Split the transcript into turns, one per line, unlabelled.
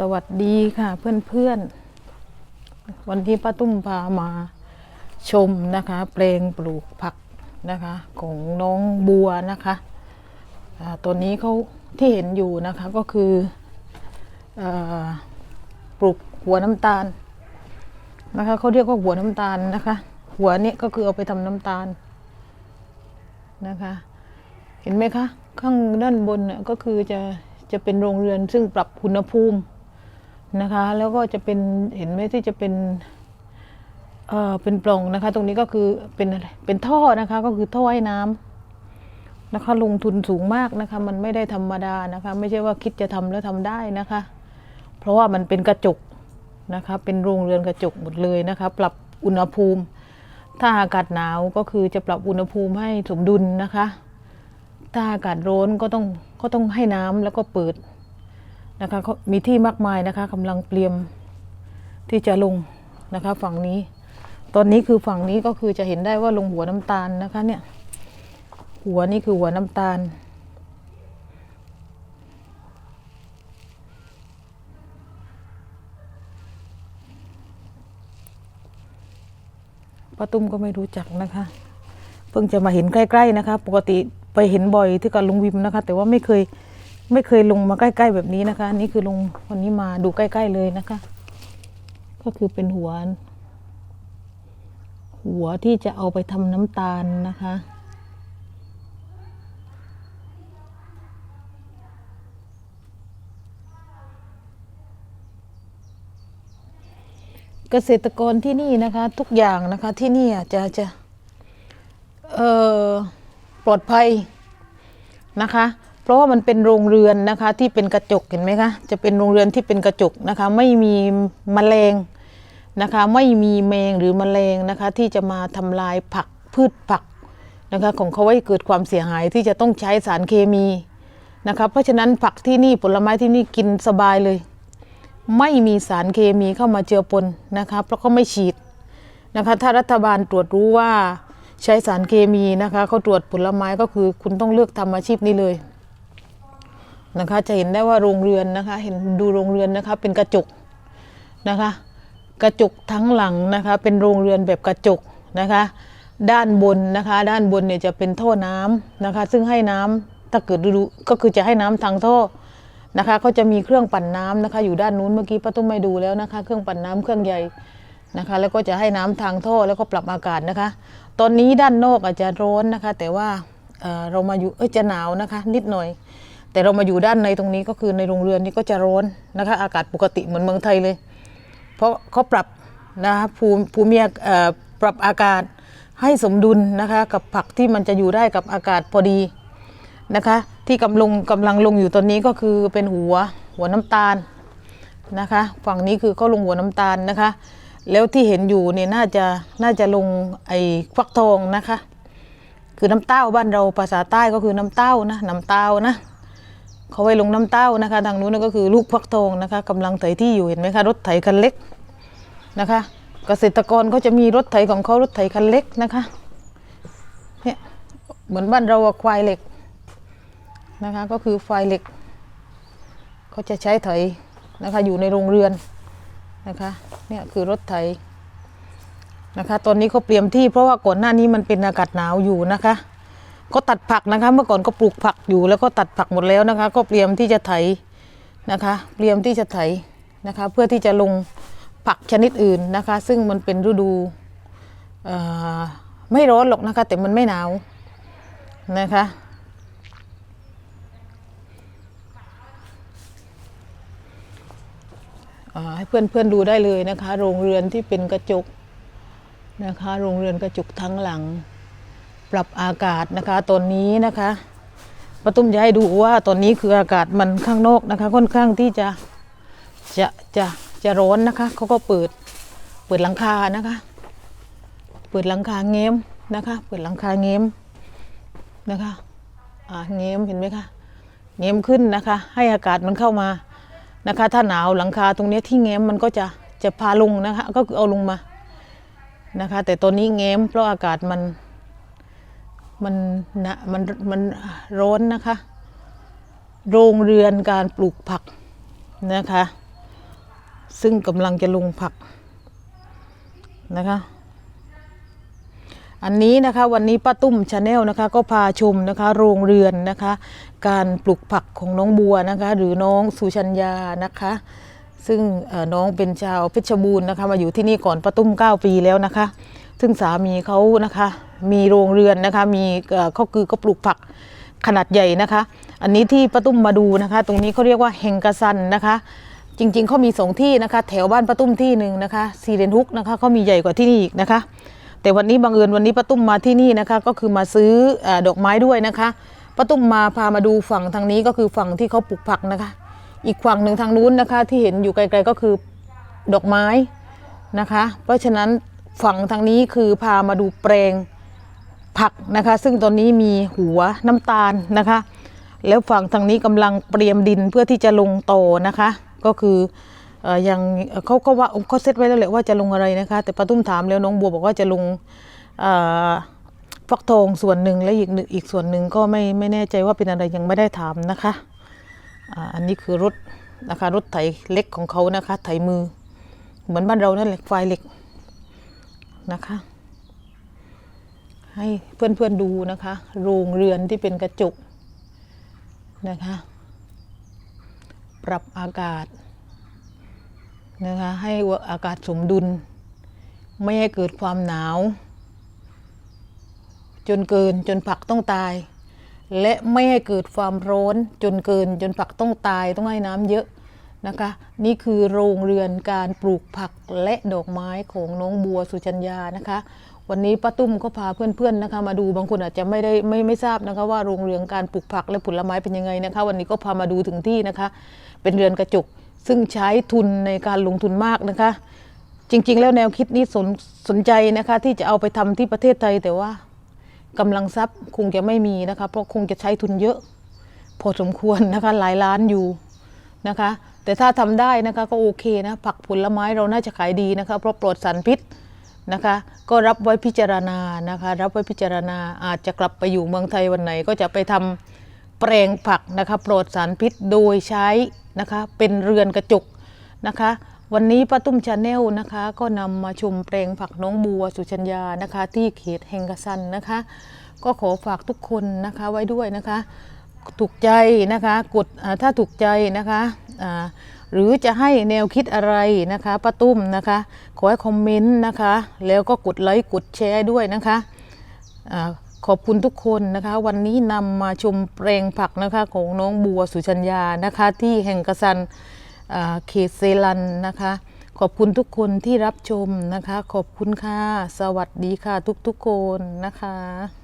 สวัสดีค่ะเพื่อนๆ วันที่ป้าตุ้มพามาชมนะคะเปลงปลูกผักนะคะของน้องบัวนะคะตัวนี้เขาที่เห็นอยู่นะคะก็คืออปลูกหัวน้ำตาลนะคะเขาเรียกว่าหัวน้ำตาลนะคะ หัวเนี้ก็คือเอาไปทำน้ำตาลนะคะ เห็นไหมคะ ข้างด้านบนน่ะก็คือจะจะเป็นโรงเรือนซึ่งปรับอุณหภูมิ นะคะ แล้วก็จะเป็นเห็นไหมที่จะเป็นเอ่อเป็นปล่องนะคะ ตรงนี้ก็คือเป็นอะไรเป็นท่อนะคะ ก็คือท่อไอ้น้ำนะคะ ลงทุนสูงมากนะคะ มันไม่ได้ธรรมดานะคะ ไม่ใช่ว่าคิดจะทำแล้วทำได้นะคะ เพราะว่ามันเป็นกระจกนะคะ เป็นโรงเรือนกระจกหมดเลยนะคะ ปรับอุณหภูมิ ถ้าอากาศหนาวก็คือจะปรับอุณหภูมิให้สมดุลนะคะ ถ้าอากาศร้อนก็ต้องก็ต้องให้น้ำแล้วก็เปิด นะคะมีที่มากมายนะคะกำลังเตรียมที่จะลงนะคะฝั่งนี้ ตอนนี้คือฝั่งนี้ก็คือจะเห็นได้ว่าลงหัวน้ำตาลนะคะเนี่ยหัวนี่คือหัวน้ำตาล ป้าตุ้มก็ไม่รู้จักนะคะ เพิ่งจะมาเห็นใกล้ ๆนะคะ ปกติไปเห็นบ่อยที่กับลุงวิมนะคะ แต่ว่าไม่เคย ไม่เคยลงมาใกล้ๆแบบนี้นะคะนี่คือลงวันนี้มาดูใกล้ๆเลยนะคะ ก็คือเป็นหัว หัวที่จะเอาไปทำน้ำตาลนะคะเกษตรกรที่นี่นะคะ ทุกอย่างนะคะที่นี่จะจะปลอดภัยนะคะ เพราะว่ามันเป็นโรงเรือนนะคะที่เป็นกระจกเห็นไหมคะจะเป็นโรงเรือนที่เป็นกระจกนะคะไม่มีแมลงนะคะไม่มีแมงหรือแมลงนะคะที่จะมาทำลายผักพืชผักนะคะของเขาไว้เกิดความเสียหายที่จะต้องใช้สารเคมีนะคะเพราะฉะนั้นผักที่นี่ผลไม้ที่นี่กินสบายเลย ไม่มีสารเคมีเข้ามาเจือปนนะคะเพราะเขาไม่ฉีดนะคะถ้ารัฐบาลตรวจรู้ว่าใช้สารเคมีนะคะเขาตรวจผลไม้ก็คือคุณต้องเลือกทำอาชีพนี้เลย นะคะ จะเห็นได้ว่าโรงเรือนนะคะ เห็นดูโรงเรือนนะคะเป็นกระจกนะคะ กระจกทั้งหลังนะคะ เป็นโรงเรือนแบบกระจกนะคะ ด้านบนนะคะ ด้านบนเนี่ยจะเป็นท่อน้ำนะคะ ซึ่งให้น้ำถ้าเกิดดูก็คือจะให้น้ำทางท่อนะคะก็จะมีเครื่องปั่นน้ำนะคะ อยู่ด้านนู้นเมื่อกี้ป้าตุ้มไม่ดูแล้วนะคะ เครื่องปั่นน้ำเครื่องใหญ่นะคะ แล้วก็จะให้น้ำทางท่อแล้วก็ปรับอากาศนะคะ ตอนนี้ด้านนอกอาจจะร้อนนะคะ แต่ว่าเออเรามาอยู่เอ้ยจะหนาวนะคะ นิดหน่อย แต่เรามาอยู่ด้านในตรงนี้ก็คือในโรงเรือนนี้ก็จะร้อนนะคะอากาศปกติเหมือนเมืองไทยเลย เพราะเขาปรับนะคะภูมิภูมิปรับอากาศให้สมดุลนะคะกับผักที่มันจะอยู่ได้กับอากาศพอดีนะคะที่กำลังกำลังลงอยู่ตอนนี้ก็คือเป็นหัวหัวน้ำตาลนะคะฝั่งนี้คือเขาลงหัวน้ำตาลนะคะ แล้วที่เห็นอยู่เนี่ยน่าจะน่าจะลงไอ้ฟักทองนะคะ คือน้ำเต้าบ้านเราภาษาใต้ก็คือน้ำเต้านะน้ำเต้านะ เขาไว้ลงน้ำเต้านะคะ ทางนู้นก็คือลูกฟักทองนะคะกำลังไถที่อยู่เห็นไหมคะ รถไถคันเล็กนะคะ เกษตรกรเขาจะมีรถไถของเขารถไถคันเล็กนะคะเนี่ยเหมือนบ้านเราควายเหล็กนะคะ ก็คือไฟเหล็กเขาจะใช้ไถนะคะอยู่ในโรงเรือนนะคะเนี่ยคือรถไถนะคะ ตอนนี้เขาเตรียมที่เพราะว่าก่อนหน้านี้มันเป็นอากาศหนาวอยู่นะคะ ก็ตัดผักนะคะ เมื่อก่อนก็ปลูกผักอยู่แล้วก็ตัดผักหมดแล้วนะคะ ก็เตรียมที่จะไถนะคะเตรียมที่จะไถนะคะ เพื่อที่จะลงผักชนิดอื่นนะคะ ซึ่งมันเป็นฤดูไม่ร้อนหรอกนะคะ แต่มันไม่หนาวนะคะให้เพื่อนๆดูได้เลยนะคะ โรงเรือนที่เป็นกระจกนะคะ โรงเรือนกระจกทั้งหลัง ปรับอากาศนะคะตอนนี้นะคะป้าตุ้มจะให้ดูว่าตอนนี้คืออากาศมันข้างนอกนะคะ ค่อนข้างที่จะจะจะจะร้อนนะคะเขาก็เปิดเปิดหลังคานะคะ เปิดหลังคาเง้มนะคะ เปิดหลังคาเง้มนะคะอ่าเง้มเห็นไหมคะเง้มขึ้นนะคะ ให้อากาศมันเข้ามานะคะ ถ้าหนาวหลังคาตรงนี้ที่แง้มมันก็จะจะพาลงนะคะ ก็คือเอาลงมานะคะ แต่ตอนนี้แง้มเพราะอากาศมัน มันนะมันมันร้อนนะคะ โรงเรือนการปลูกผักนะคะ ซึ่งกำลังจะลงผักนะคะ อันนี้นะคะวันนี้ป้าตุ้มชาแนลนะคะ ก็พาชมนะคะ โรงเรือนนะคะ การปลูกผักของน้องบัวนะคะ หรือน้องสุชัญญานะคะซึ่งน้องเป็นชาวเพชรบูรณ์นะคะ มาอยู่ที่นี่ก่อนป้าตุ้ม 9 ปีแล้วนะคะ ซึ่งสามีเขานะคะมีโรงเรือนนะคะมีเขาคือก็ปลูกผักขนาดใหญ่นะคะ อันนี้ที่ป้าตุ้มมาดูนะคะ ตรงนี้เขาเรียกว่าเฮงกะซันนะคะ จริงๆเขามีสองที่นะคะ แถวบ้านป้าตุ้มที่หนึ่งนะคะซีเรนฮุกนะคะเขามีใหญ่กว่าที่นี่อีกนะคะ แต่วันนี้บังเอิญวันนี้ป้าตุ้มมาที่นี่นะคะ ก็คือมาซื้อออดอกไม้ด้วยนะคะป้าตุ้มมาพามาดูฝั่งทางนี้ก็คือฝั่งที่เขาปลูกผักนะคะ อีกฝั่งหนึ่งทางนู้นนะคะ ที่เห็นอยู่ไกลๆก็คือดอกไม้นะคะ เพราะฉะนั้น ฝั่งทางนี้คือพามาดูแปลงผักนะคะ ซึ่งตอนนี้มีหัวน้ำตาลนะคะ แล้วฝั่งทางนี้กำลังเตรียมดินเพื่อที่จะลงโตนะคะ ก็คือเอ่อยังเอ่อเขาก็ว่าเขาเซตไว้แล้วแหละว่าจะลงอะไรนะคะ แต่ป้าตุ้มถามแล้วน้องบัวบอกว่าจะลงฟักทองส่วนหนึ่งและอีกอีกส่วนหนึ่งก็ไม่ไม่แน่ใจว่าเป็นอะไรยังไม่ได้ถามนะคะอันนี้คือรถนะคะรถไถเล็กของเขานะคะ ไถมือ เหมือนบ้านเรานั่นแหละไฟเหล็ก นะคะ ให้เพื่อนๆดูนะคะ โรงเรือนที่เป็นกระจกนะคะ ปรับอากาศนะคะให้อากาศสมดุล ไม่ให้เกิดความหนาว จนเกินจนผักต้องตาย และไม่ให้เกิดความร้อนจนเกินจนผักต้องตายต้องให้น้ำเยอะ นะคะนี่คือโรงเรือนการปลูกผักและดอกไม้ของน้องบัวสุจัญญานะคะ วันนี้ป้าตุ้มก็พาเพื่อนๆนะคะ มาดูบางคนอาจจะไม่ได้ไม่ไม่ทราบนะคะว่าโรงเรือนการปลูกผักและผลไม้เป็นยังไงนะคะ วันนี้ก็พามาดูถึงที่นะคะ เป็นเรือนกระจกซึ่งใช้ทุนในการลงทุนมากนะคะ จริงๆ แล้วแนวคิดนี้สนสนใจนะคะ ที่จะเอาไปทำที่ประเทศไทยแต่ว่ากำลังทรัพย์คงจะไม่มีนะคะ เพราะคงจะใช้ทุนเยอะ พอสมควรนะคะหลายล้านอยู่นะคะ แต่ถ้าทำได้นะคะก็โอเคนะผักผลไม้เราน่าจะขายดีนะคะเพราะปลอดสารพิษนะคะก็รับไว้พิจารณานะคะรับไว้พิจารณาอาจจะกลับไปอยู่เมืองไทยวันไหน ก็จะไปทำแปลงผักนะคะปลอดสารพิษโดยใช้นะคะเป็นเรือนกระจกนะคะวันนี้ป้าตุ้มชาแนลนะคะ ก็นำมาชมแปลงผักน้องบัวสุชัญญานะคะ ที่เขตแฮงกะซันนะคะ ก็ขอฝากทุกคนนะคะไว้ด้วยนะคะ ถูกใจนะคะกดถ้าถูกใจนะคะหรือจะให้แนวคิดอะไรนะคะป้าตุ้มนะคะขอให้คอมเมนต์นะคะแล้วก็กดไลค์กดแชร์ด้วยนะคะอาขอบคุณทุกคนนะคะ วันนี้นำมาชมแปลงผักนะคะของน้องบัวสุชัญญานะคะ ที่แห่งกระสันเขตเซลันนะคะ ขอบคุณทุกคนที่รับชมนะคะ ขอบคุณค่ะ สวัสดีค่ะทุกๆคนนะคะ